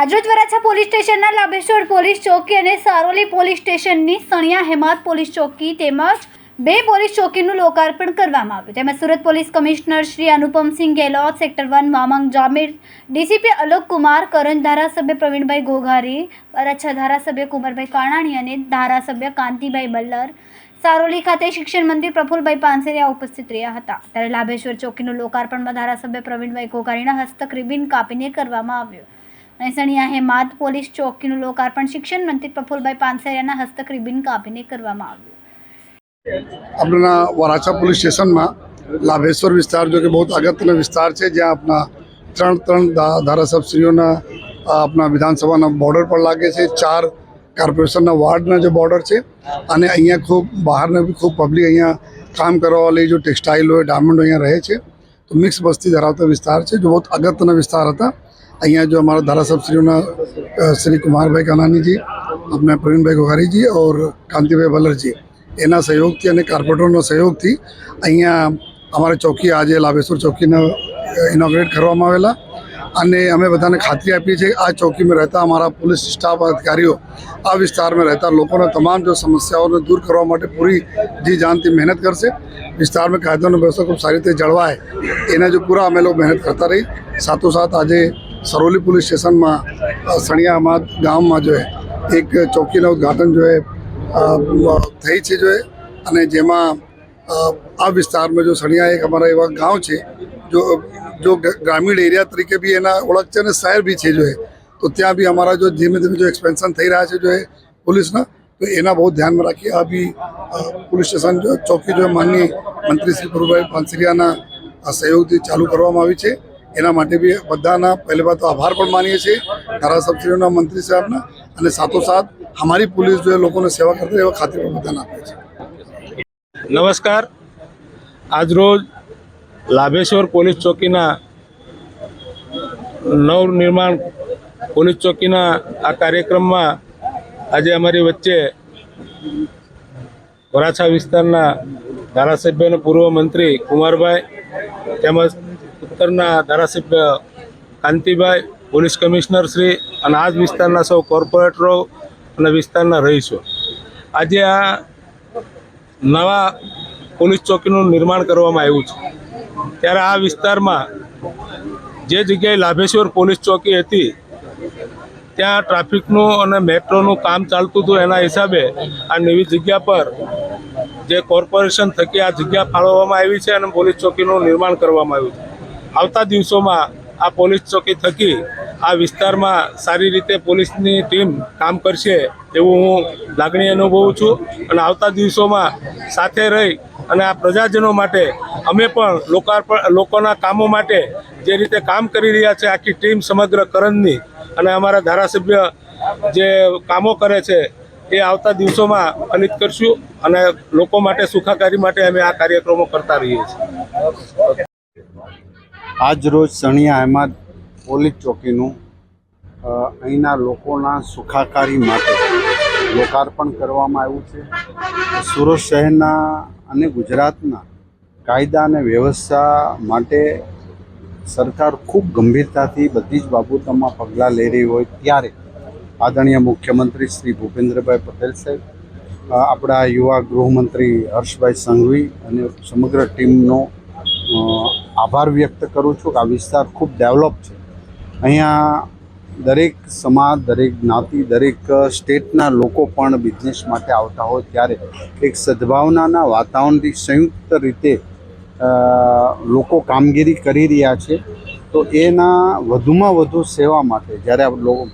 આજરોજ વરાછા પોલીસ સ્ટેશનના લાભેશ્વર પોલીસ ચોકી અને સારોલી પોલીસ સ્ટેશનની સણિયા હેમાત પોલીસ ચોકી તેમજ બે પોલીસ ચોકીનું લોકાર્પણ કરવામાં આવ્યું. તેમાં Surat police commissioner Shri Anupamsinh Gehlot, sector one મામાંગ જામીર, ડીસીપી અલોક કુમાર કરંજ ધારાસભ્ય પ્રવીણભાઈ ઘોઘારી, વરાછા ધારાસભ્ય કુંવરભાઈ કાણાણી અને ધારાસભ્ય કાંતિભાઈ બલ્લર સારોલી ખાતે શિક્ષણ મંત્રી પ્રફુલભાઈ પાનસેરિયા ઉપસ્થિત રહ્યા હતા. ત્યારે લાભેશ્વર ચોકીનું લોકાર્પણમાં ધારાસભ્ય પ્રવીણભાઈ ઘોઘારીના હસ્તક રિબિન કાપીને કરવામાં આવ્યું. અને હેમાત પોલીસ ચોકીનું લોકાર્પણ શિક્ષણ મંત્રી પ્રફુલભાઈ પાનસેરિયાના હસ્તક રિબિન કાપીને કરવામાં આવ્યું. આપણા વરાછા પોલીસ સ્ટેશનમાં લાભેશ્વર વિસ્તાર, જો કે બહુ અગત્યનો વિસ્તાર છે, જ્યાં આપણા ત્રણ ત્રણ ધારાસભ્યશ્રીઓના આપણા વિધાનસભાના બોર્ડર પર લાગે છે, ચાર કોર્પોરેશનના વાર્ડના જે બોર્ડર છે, અને અહીંયા ખૂબ બહારના બી ખૂબ પબ્લિક અહીંયા કામ કરવાવાળી જો ટેક્સટાઇલ હોય ડાયમંડ અહીંયા રહે છે. તો મિક્સ વસ્તી ધરાવતા વિસ્તાર છે, જો બહુ અગત્યના વિસ્તાર હતા. અહીંયા જો અમારા ધારાસભ્યશ્રીઓના શ્રી કુમારભાઈ કાનાનીજી આપણે પ્રવીણભાઈ ગોગારીજી ઓર કાંતિભાઈ ભલરજી, એના સહયોગથી અને કાર્પોરેટરના સહયોગથી અહીંયા અમારી ચોકી આજે લાભેશ્વર ચોકીને ઇનોગ્રેટ કરવામાં આવેલા. અને અમે બધાને ખાતરી આપી છે આ ચોકીમાં રહેતા અમારા પોલીસ સ્ટાફ અધિકારીઓ આ વિસ્તારમાં રહેતા લોકોના તમામ જો સમસ્યાઓને દૂર કરવા માટે પૂરી જી જાનથી મહેનત કરશે. વિસ્તારમાં કાયદોનો વ્યવસ્થા ખૂબ સારી રીતે જળવાય. એના જો પૂરા અમે લોકો મહેનત કરતા રહી સાથોસાથ આજે સરોલી પોલીસ સ્ટેશનમાં સણિયામાં ગામમાં જો એક ચોકીનું ઉદ્ઘાટન જો થઈ છે જો અને જેમાં આ વિસ્તારમાં જો સણિયા એક અમારા એવા ગાંવ છે જો જો ગ્રામીણ એરિયા તરીકે બી એના ઓળખ છે અને શહેર બી છે જો એ, તો ત્યાં બી અમારા જો ધીમે ધીમે જો એક્સપેન્શન થઈ રહ્યા છે જો એ પોલીસના, તો એના બહુ ધ્યાનમાં રાખી આ બી પોલીસ સ્ટેશન ચોકી જો માનની મંત્રી શ્રી પ્રભુભાઈ પાનસરિયાના સહયોગથી ચાલુ કરવામાં આવી છે. એના માટે બી બધાના પહેલી વાત તો આભાર પણ માનીએ છીએ. ધારાસભ્યોના મંત્રી સાહેબના અને સાથોસાથ અમારી પોલીસ જો લોકોને સેવા કરતા એવા ખાતરી પણ બધાને આપે છે નમસ્કાર. આજરોજ લાભેશ્વર પોલીસ ચોકીના નવનિર્માણ પોલીસ ચોકીના આ કાર્યક્રમમાં આજે અમારી વચ્ચે વરાછા વિસ્તારના ધારાસભ્ય અને પૂર્વ મંત્રી કુમારભાઈ તેમજ ઉત્તરના ધારાસભ્ય કાંતિભાઈ, પોલીસ કમિશનર શ્રી અને આ જ વિસ્તારના સૌ કોર્પોરેટરો અને વિસ્તારના રહીશો. આજે આ નવા પોલીસ ચોકીનું નિર્માણ કરવામાં આવ્યું છે. ત્યારે આ વિસ્તારમાં જે જગ્યાએ લાભેશ્વર પોલીસ ચોકી હતી, ત્યાં ટ્રાફિકનું અને મેટ્રોનું કામ ચાલતું હતું. એના હિસાબે આ નવી જગ્યા પર જે કોર્પોરેશન થકી આ જગ્યા ફાળવવામાં આવી છે અને પોલીસ ચોકીનું નિર્માણ કરવામાં આવ્યું છે. આવતા દિવસોમાં આ પોલીસ ચોકી થકી આ વિસ્તારમાં સારી રીતે પોલીસની ટીમ કામ કરશે એવું હું લાગણી અનુભવું છું. અને આવતા દિવસોમાં સાથે રહી અને આ પ્રજાજનો માટે અમે પણ લોકાર્પણ, લોકોના કામો માટે જે રીતે કામ કરી રહ્યા છે, આખી ટીમ સમગ્ર કરંજની અને અમારા ધારાસભ્ય જે કામો કરે છે, એ આવતા દિવસોમાં ફલિત કરશું અને લોકો માટે, સુખાકારી માટે અમે આ કાર્યક્રમો કરતા રહીએ છીએ. આજ રોજ સણિયા અહેમદ પોલીસ ચોકીનું અહીંના લોકોના સુખાકારી માટે લોકાર્પણ કરવામાં આવ્યું છે. સુરત શહેરના અને ગુજરાતના કાયદા અને વ્યવસ્થા માટે સરકાર ખૂબ ગંભીરતાથી બધી જ બાબતોમાં પગલાં લઈ રહી હોય ત્યારે આદરણીય મુખ્યમંત્રી શ્રી ભૂપેન્દ્રભાઈ પટેલ સાહેબ આપણા યુવા ગૃહમંત્રી હર્ષભાઈ સંઘવી અને સમગ્ર ટીમનો આભાર વ્યક્ત કરું છું કે આ વિસ્તાર ખૂબ ડેવલપ છે. અહીંયા દરેક સમાજ, દરેક જ્ઞાતિ, દરેક સ્ટેટના લોકો પણ બિઝનેસ માટે આવતા હોય ત્યારે એક સદભાવનાના વાતાવરણથી સંયુક્ત રીતે લોકો કામગીરી કરી રહ્યા છે. તો એના વધુમાં વધુ સેવા માટે જ્યારે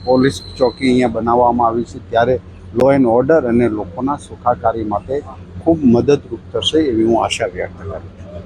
પોલીસ ચોકી અહીંયા બનાવવામાં આવી છે ત્યારે લો એન્ડ ઓર્ડર અને લોકોના સુખાકારી માટે ખૂબ મદદરૂપ થશે એવી હું આશા વ્યક્ત કરું છું.